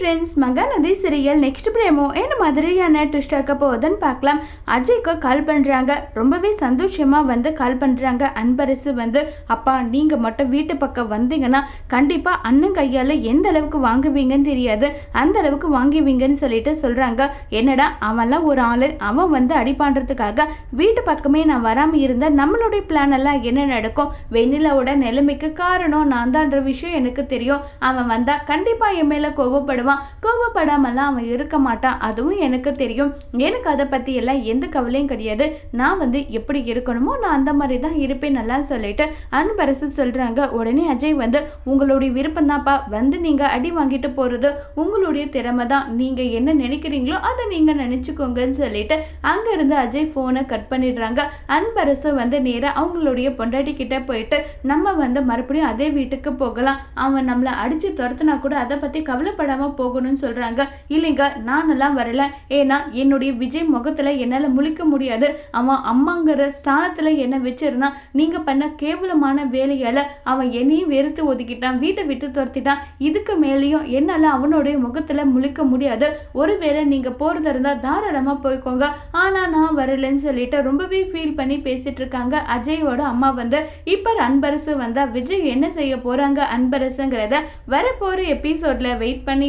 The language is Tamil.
Friends Mahanadi serial next promo என்ன மாதிரியான ட்விஸ்ட் ஆக்க போகுதுன்னு பார்க்கலாம். அஜய்க்கு கால் பண்ணுறாங்க ரொம்பவே சந்தோஷமாக வந்து கால் பண்ணுறாங்க அன்பரசு வந்து அப்பா நீங்கள் மட்டும் வீட்டு பக்கம் வந்தீங்கன்னா கண்டிப்பாக அண்ணன் கையால் எந்த அளவுக்கு வாங்குவீங்கன்னு தெரியாது. அந்த அளவுக்கு வாங்குவீங்கன்னு சொல்லிட்டு சொல்கிறாங்க என்னடா அவன்லாம் ஒரு ஆள். அவன் வந்து அடிப்பான்றதுக்காக வீட்டு பக்கமே நான் வராமல் இருந்தால் நம்மளுடைய பிளான் எல்லாம் என்ன நடக்கும்? வெண்ணிலாவோட நிலைமைக்கு காரணம் நான் தான்ற விஷயம் எனக்கு தெரியும். அவன் வந்தால் கண்டிப்பாக என் மேலே கோவப்படுவான். கோவப்படாமலாம் அவன் இருக்க மாட்டான். அதுவும் எனக்கு தெரியும். எனக்கு அதை பற்றி எல்லாம் எந்த கவலையும் கிடையாது. நான் வந்து எப்படி இருக்கணுமோ நான் அந்த மாதிரி தான் இருப்பேன் நல்லா சொல்லிட்டு அன்பரசு சொல்கிறாங்க உடனே அஜய் வந்து உங்களுடைய விருப்பம் தான்ப்பா வந்து நீங்கள் அடி வாங்கிட்டு போகிறது உங்களுடைய திறமை தான் நீங்கள் என்ன நினைக்கிறீங்களோ அதை நீங்கள் நினச்சிக்கோங்கன்னு சொல்லிட்டு அங்கேருந்து அஜய் ஃபோனை கட் பண்ணிடுறாங்க. அன்பரசு வந்து நேராக அவங்களுடைய பொண்டாட்டி கிட்டே போயிட்டு நம்ம வந்து மறுபடியும் அதே வீட்டுக்கு போகலாம். அவன் நம்மளை அடித்து துரத்துனா கூட அதை பற்றி கவலைப்படாமல் போகணும்னு சொல்கிறாங்க இல்லைங்க நானெல்லாம் வரல. ஏன்னா என்னுடைய விஜய் முகத்தில் என்னால் முழிக்க முடியாது. அவன் அம்மாங்கிற ஸ்தானத்தில் என்னை வச்சிருந்தா நீங்கள் பண்ண கேவலமான வேலையால் அவன் என்னையும் வெறுத்து ஒதுக்கிட்டான் வீட்டை விட்டு துரத்திட்டான். இதுக்கு மேலேயும் என்னால் அவனுடைய முகத்தில் முழிக்க முடியாது. ஒருவேளை நீங்கள் போகிறதா இருந்தால் தாராளமாக போய்க்கோங்க. ஆனால் நான் வரலன்னு சொல்லிட்டு ரொம்பவே ஃபீல் பண்ணி பேசிகிட்டு இருக்காங்க. அஜயோட அம்மா வந்து இப்போ அன்பரசு வந்தால் விஜய் என்ன செய்ய போகிறாங்க அன்பரசுங்கிறத வரப்போகிற எபிசோடில் வெயிட் பண்ணி